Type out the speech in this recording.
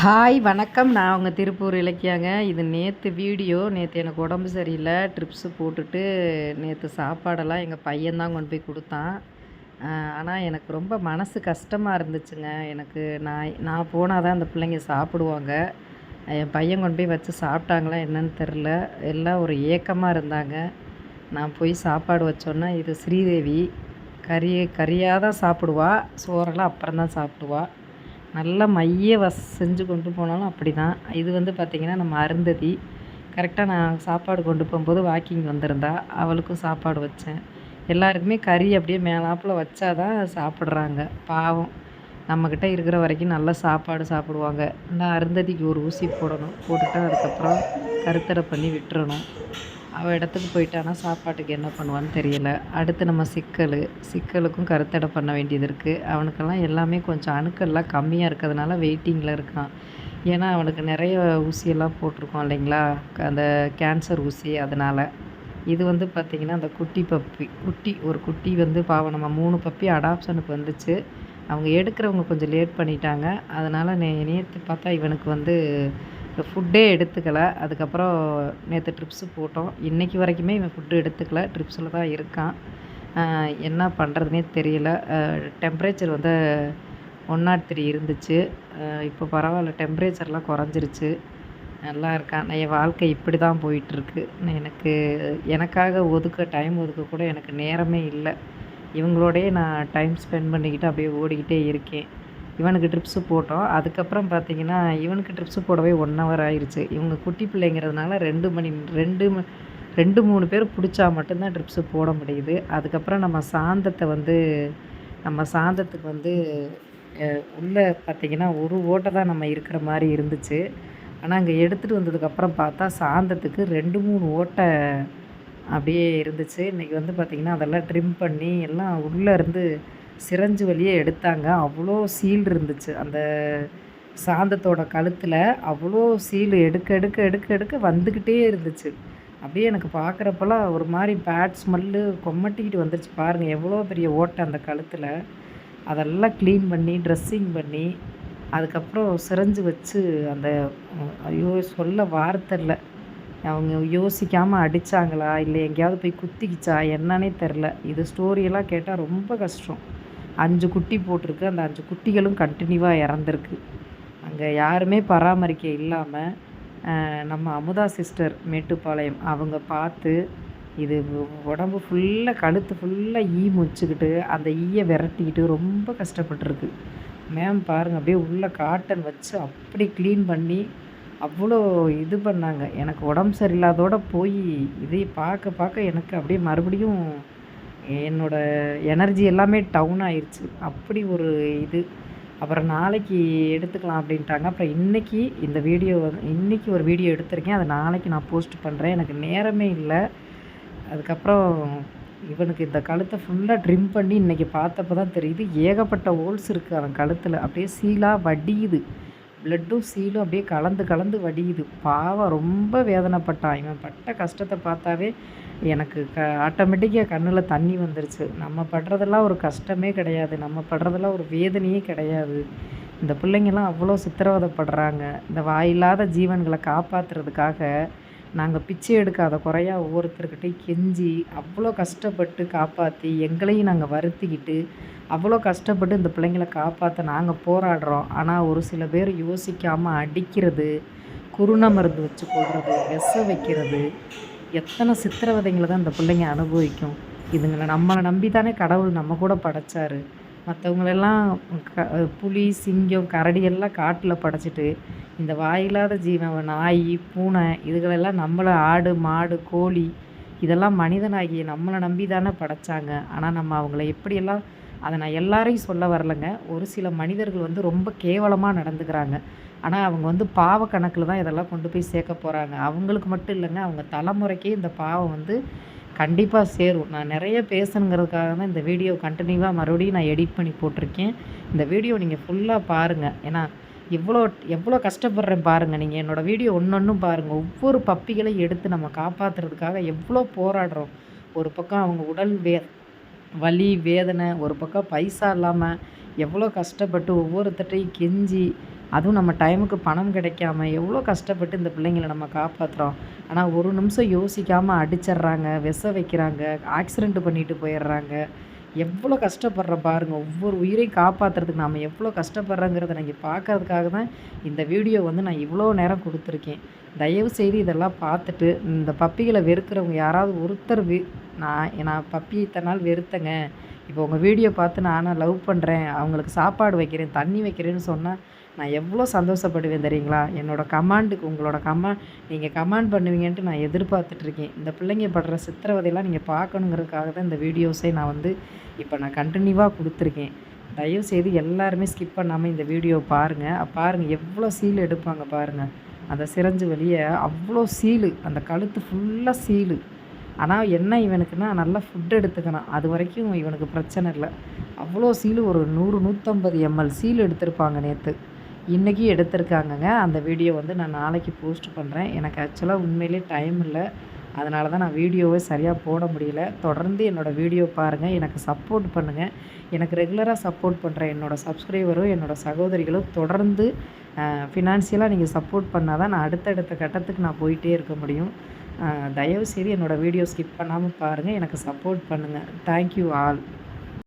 Hi வணக்கம். நான் உங்கள் திருப்பூர் இலக்கியாங்க. இது நேற்று வீடியோ. நேற்று எனக்கு உடம்பு சரியில்லை. ட்ரிப்ஸு போட்டுட்டு நேற்று சாப்பாடெல்லாம் எங்கள் பையன்தான் கொண்டு போய் கொடுத்தான். ஆனால் எனக்கு ரொம்ப மனசு கஷ்டமாக இருந்துச்சுங்க. எனக்கு நான் நான் போனால் தான் அந்த பிள்ளைங்க சாப்பிடுவாங்க. என் பையன் கொண்டு போய் வச்சு சாப்பிட்டாங்களா என்னன்னு தெரில எல்லாம் ஒரு ஏக்கமாக இருந்தாங்க. நான் போய் சாப்பாடு வச்சோன்னா இது ஸ்ரீதேவி. கறி கறியாக தான் சாப்பிடுவா. சோறெல்லாம் அப்புறம் தான் சாப்பிடுவாள் நல்லா மைய வச செஞ்சு கொண்டு போனாலும் அப்படி தான் இது வந்து பார்த்திங்கன்னா நம்ம அருந்ததி. கரெக்டாக நான் சாப்பாடு கொண்டு போகும்போது வாக்கிங் வந்திருந்தா அவளுக்கும் சாப்பாடு வச்சேன். எல்லாருக்குமே கறி அப்படியே மேலாப்பில் வச்சா தான் சாப்பிட்றாங்க. பாவம். நம்மக்கிட்ட இருக்கிற வரைக்கும் நல்லா சாப்பாடு சாப்பிடுவாங்க. இந்த அருந்ததிக்கு ஒரு ஊசி போடணும். போட்டுட்டு அதுக்கப்புறம் கருத்தடை பண்ணி விட்டுறணும். அவள் இடத்துக்கு போயிட்டானா சாப்பாட்டுக்கு என்ன பண்ணுவான்னு தெரியல. அடுத்து நம்ம சிக்கல் சிக்கலுக்கும் கருத்தடை பண்ண வேண்டியது இருக்குது அவனுக்கெல்லாம் எல்லாமே கொஞ்சம் அணுக்கள்லாம் கம்மியாக இருக்கிறதுனால வெயிட்டிங்கில் இருக்கான். ஏன்னா அவனுக்கு நிறைய ஊசியெல்லாம் போட்டிருக்கோம் இல்லைங்களா? அந்த கேன்சர் ஊசி அதனால். இது வந்து பார்த்திங்கன்னா அந்த குட்டி பப்பி குட்டி ஒரு குட்டி வந்து பாவம் நம்ம மூணு பப்பி அடாப்ஷனுக்கு வந்துச்சு. அவங்க எடுக்கிறவங்க கொஞ்சம் லேட் பண்ணிட்டாங்க. அதனால் நே நேற்று பார்த்தா இவனுக்கு வந்து ஃபுட்டே எடுத்துக்கல. அதுக்கப்புறம் நேற்று ட்ரிப்ஸு போட்டோம். இன்றைக்கி வரைக்குமே இவன் ஃபுட்டு எடுத்துக்கல. ட்ரிப்ஸில் தான் இருக்கான். என்ன பண்ணுறதுனே தெரியல. டெம்ப்ரேச்சர் வந்து ஒன் நாட் த்ரீ இருந்துச்சு. இப்போ பரவாயில்ல. டெம்ப்ரேச்சர்லாம் குறைஞ்சிருச்சு. நல்லா இருக்கான். என் வாழ்க்கை இப்படி தான் போயிட்டுருக்கு. எனக்கு எனக்காக ஒதுக்க டைம் ஒதுக்க கூட எனக்கு நேரமே இல்லை. இவங்களோடயே நான் டைம் ஸ்பெண்ட் பண்ணிக்கிட்டு அப்படியே ஓடிக்கிட்டே இருக்கேன். இவனுக்கு ட்ரிப்ஸு போட்டோம். அதுக்கப்புறம் பார்த்தீங்கன்னா இவனுக்கு ட்ரிப்ஸு போடவே ஒன் ஹவர் ஆயிடுச்சு இவங்க குட்டி பிள்ளைங்கிறதுனால ரெண்டு மணி ரெண்டு ரெண்டு மூணு பேர் பிடிச்சா மட்டும்தான் ட்ரிப்ஸு போட முடியுது. அதுக்கப்புறம் நம்ம சாந்தத்தை வந்து நம்ம சாந்தத்துக்கு வந்து உள்ளே பார்த்திங்கன்னா ஒரு ஓட்டை தான் நம்ம இருக்கிற மாதிரி இருந்துச்சு. ஆனால் அங்கே எடுத்துகிட்டு வந்ததுக்கப்புறம் பார்த்தா சாந்தத்துக்கு ரெண்டு மூணு ஓட்டை அப்படியே இருந்துச்சு. இன்றைக்கி வந்து பார்த்திங்கன்னா அதெல்லாம் ட்ரிம் பண்ணி எல்லாம் உள்ளே இருந்து சிரஞ்சு வழியே எடுத்தாங்க. அவ்வளோ சீல் இருந்துச்சு. அந்த சாந்தத்தோட கழுத்தில் அவ்வளோ சீல் எடுக்க எடுக்க எடுக்க எடுக்க வந்துக்கிட்டே இருந்துச்சு. அப்படியே எனக்கு பார்க்குறப்பெல்லாம் ஒரு மாதிரி பேட் ஸ்மெல்லு கொம்மட்டிக்கிட்டு வந்துருச்சு. பாருங்கள் எவ்வளோ பெரிய ஓட்டை அந்த கழுத்தில். அதெல்லாம் க்ளீன் பண்ணி ட்ரெஸ்ஸிங் பண்ணி அதுக்கப்புறம் சிரஞ்சு வச்சு அந்த ஐயோ சொல்ல வார்த்தை இல்லை. அவங்க யோசிக்காமல் அடித்தாங்களா இல்லை எங்கேயாவது போய் குத்திக்கிச்சா? என்னன்னே தெரில இது ஸ்டோரியெல்லாம் கேட்டால் ரொம்ப கஷ்டம். அஞ்சு குட்டி போட்டிருக்கு. அந்த அஞ்சு குட்டிகளும் கண்டினியூவாக இறந்துருக்கு. அங்கே யாருமே பராமரிக்க இல்லாமல் நம்ம அமுதா சிஸ்டர் மேட்டுப்பாளையம் அவங்க பார்த்து இது உடம்பு ஃபுல்லாக கழுத்து ஃபுல்லாக ஈ முச்சிக்கிட்டு அந்த ஈயை விரட்டிக்கிட்டு ரொம்ப கஷ்டப்பட்டுருக்கு. மேம் பாருங்கள் அப்படியே உள்ளே காட்டன் வச்சு அப்படி க்ளீன் பண்ணி அவ்வளோ இது பண்ணாங்க. எனக்கு உடம்பு சரியில்லாதோட போய் இதை பார்க்க பார்க்க எனக்கு அப்படியே மறுபடியும் என்னோடய எனர்ஜி எல்லாமே டவுன் ஆயிடுச்சு அப்படி ஒரு இது. அப்புறம் நாளைக்கு எடுத்துக்கலாம் அப்படின்ட்டாங்க. அப்புறம் இன்றைக்கி இந்த வீடியோ வந்து இன்றைக்கி ஒரு வீடியோ எடுத்திருக்கேன். அதை நாளைக்கு நான் போஸ்ட் பண்ணுறேன் எனக்கு நேரமே இல்லை. அதுக்கப்புறம் இவனுக்கு இந்த கழுத்தை ஃபுல்லாக ட்ரிம் பண்ணி இன்றைக்கி பார்த்தப்ப தான் தெரியுது. ஏகப்பட்ட ஹோல்ஸ் இருக்குது அவன் கழுத்தில். அப்படியே சீலாக வடியுது. ப்ளட்டும் சீலும் அப்படியே கலந்து கலந்து வடியுது. பாவம் ரொம்ப வேதனைப்பட்டான். இவன் பட்ட கஷ்டத்தை பார்த்தாவே எனக்கு க ஆட்டோமேட்டிக்காக கண்ணில் தண்ணி வந்துருச்சு. நம்ம படுறதெல்லாம் ஒரு கஷ்டமே கிடையாது. நம்ம படுறதெல்லாம் ஒரு வேதனையே கிடையாது. இந்த பிள்ளைங்கள்லாம் அவ்வளோ சித்திரவதைப்படுறாங்க. இந்த வாயில்லாத ஜீவன்களை காப்பாற்றுறதுக்காக நாங்கள் பிச்சை எடுக்காத குறையாக ஒவ்வொருத்தர்கிட்டையும் கெஞ்சி அவ்வளோ கஷ்டப்பட்டு காப்பாற்றி எங்களையும் நாங்கள் வருத்திக்கிட்டு அவ்வளோ கஷ்டப்பட்டு இந்த பிள்ளைங்களை காப்பாற்ற நாங்கள் போராடுறோம். ஆனால் ஒரு சில பேர் யோசிக்காமல் அடிக்கிறது குருண மருந்து வச்சு கொள்வது விச வைக்கிறது எத்தனை சித்திரவதைங்களை தான் இந்த பிள்ளைங்க அனுபவிக்கும். இதுங்களை நம்மளை நம்பி தானே கடவுள் நம்ம கூட படைச்சார். மற்றவங்களெல்லாம் க புலி சிங்கம் கரடி எல்லாம் காட்டில் படைச்சிட்டு இந்த வாயில்லாத ஜீவன் நாய் பூனை இதுகளெல்லாம் நம்மளை ஆடு மாடு கோழி இதெல்லாம் மனிதனாகிய நம்மளை நம்பி தானே படைச்சாங்க. ஆனால் நம்ம அவங்கள எப்படியெல்லாம் அதை நான் எல்லாரையும் சொல்ல வரலைங்க. ஒரு சில மனிதர்கள் வந்து ரொம்ப கேவலமாக நடந்துக்கிறாங்க. ஆனால் அவங்க வந்து பாவ கணக்கில் தான் இதெல்லாம் கொண்டு போய் சேர்க்க போகிறாங்க அவங்களுக்கு மட்டும் இல்லைங்க அவங்க தலைமுறைக்கே இந்த பாவம் வந்து கண்டிப்பாக சேரும். நான் நிறைய பேசணுங்கிறதுக்காக தான் இந்த வீடியோ கண்டினியூவாக மறுபடியும் நான் எடிட் பண்ணி போட்டிருக்கேன். இந்த வீடியோ நீங்கள் ஃபுல்லாக பாருங்கள் ஏன்னா எவ்வளோ எவ்வளோ கஷ்டப்படுறேன் பாருங்கள் நீங்கள் என்னோடய வீடியோ ஒன்று ஒன்றும் பாருங்கள் ஒவ்வொரு பப்பிகளையும் எடுத்து நம்ம காப்பாற்றுறதுக்காக எவ்வளோ போராடுறோம். ஒரு பக்கம் அவங்க உடல் வே வலி வேதனை ஒரு பக்கம் பைசா இல்லாமல் எவ்வளோ கஷ்டப்பட்டு ஒவ்வொருத்தட்டையும் கெஞ்சி அதுவும் நம்ம டைமுக்கு பணம் கிடைக்காம எவ்வளோ கஷ்டப்பட்டு இந்த பிள்ளைங்கள நம்ம காப்பாற்றுறோம் ஆனால் ஒரு நிமிஷம் யோசிக்காமல் அடிச்சிடுறாங்க விச வைக்கிறாங்க ஆக்சிடெண்ட்டு பண்ணிட்டு போயிடுறாங்க. எவ்வளோ கஷ்டப்படுற பாருங்கள் ஒவ்வொரு உயிரையும் காப்பாற்றுறதுக்கு நாம் எவ்வளோ கஷ்டப்படுறோங்கிறத நீங்கள் பார்க்கறதுக்காக தான் இந்த வீடியோ வந்து நான் இவ்வளோ நேரம் கொடுத்துருக்கேன். தயவு செய்து இதெல்லாம் பார்த்துட்டு இந்த பப்பிகளை வெறுக்கிறவங்க யாராவது ஒருத்தர் வி நான் நான் பப்பி இத்தனை நாள் வெறுத்தேங்க. இப்போ உங்கள் வீடியோ பார்த்து நான் லவ் பண்ணுறேன் அவங்களுக்கு சாப்பாடு வைக்கிறேன் தண்ணி வைக்கிறேன்னு சொன்னால் நான் எவ்வளோ சந்தோஷப்படுவேன் தெரியுங்களா? என்னோடய கமாண்டுக்கு உங்களோட கமா நீங்கள் கமாண்ட் பண்ணுவீங்கன்ட்டு நான் எதிர்பார்த்துட்ருக்கேன். இந்த பிள்ளைங்க படுற சித்திரவதையெல்லாம் நீங்கள் பார்க்கணுங்கிறதுக்காக தான் இந்த வீடியோஸை நான் வந்து இப்போ நான் கண்டினியூவாக கொடுத்துருக்கேன். தயவுசெய்து எல்லாருமே ஸ்கிப் பண்ணாமல் இந்த வீடியோ பாருங்கள் பாருங்கள் எவ்வளோ சீல் எடுப்பாங்க பாருங்கள் அந்த சிரஞ்சு வெளியே அவ்வளோ சீலு அந்த கழுத்து ஃபுல்லாக சீலு ஆனால் என்ன இவனுக்குன்னா நல்லா ஃபுட் எடுத்துக்கணும். அது வரைக்கும் இவனுக்கு பிரச்சனை இல்லை. அவ்வளோ சீலு ஒரு நூறு நூற்றம்பது எம்எல் சீல் எடுத்திருப்பாங்க நேற்று இன்றைக்கி எடுத்திருக்காங்கங்க. அந்த வீடியோ வந்து நான் நாளைக்கு போஸ்ட் பண்ணுறேன் எனக்கு ஆக்சுவலாக உண்மையிலே டைம் இல்லை. அதனால தான் நான் வீடியோவை சரியாக போட முடியல. தொடர்ந்து என்னோடய வீடியோ பாருங்கள் எனக்கு சப்போர்ட் பண்ணுங்கள் எனக்கு ரெகுலராக சப்போர்ட் பண்ணுற என்னோடய சப்ஸ்கிரைபரும் என்னோடய சகோதரிகளும் தொடர்ந்து ஃபினான்ஷியலாக நீங்கள் சப்போர்ட் பண்ணால் தான் நான் அடுத்தடுத்த கட்டத்துக்கு நான் போயிட்டே இருக்க முடியும். தயவுசெய்து என்னோடய வீடியோ ஸ்கிப் பண்ணாமல் பாருங்கள் எனக்கு சப்போர்ட் பண்ணுங்கள் தேங்க்யூ ஆல்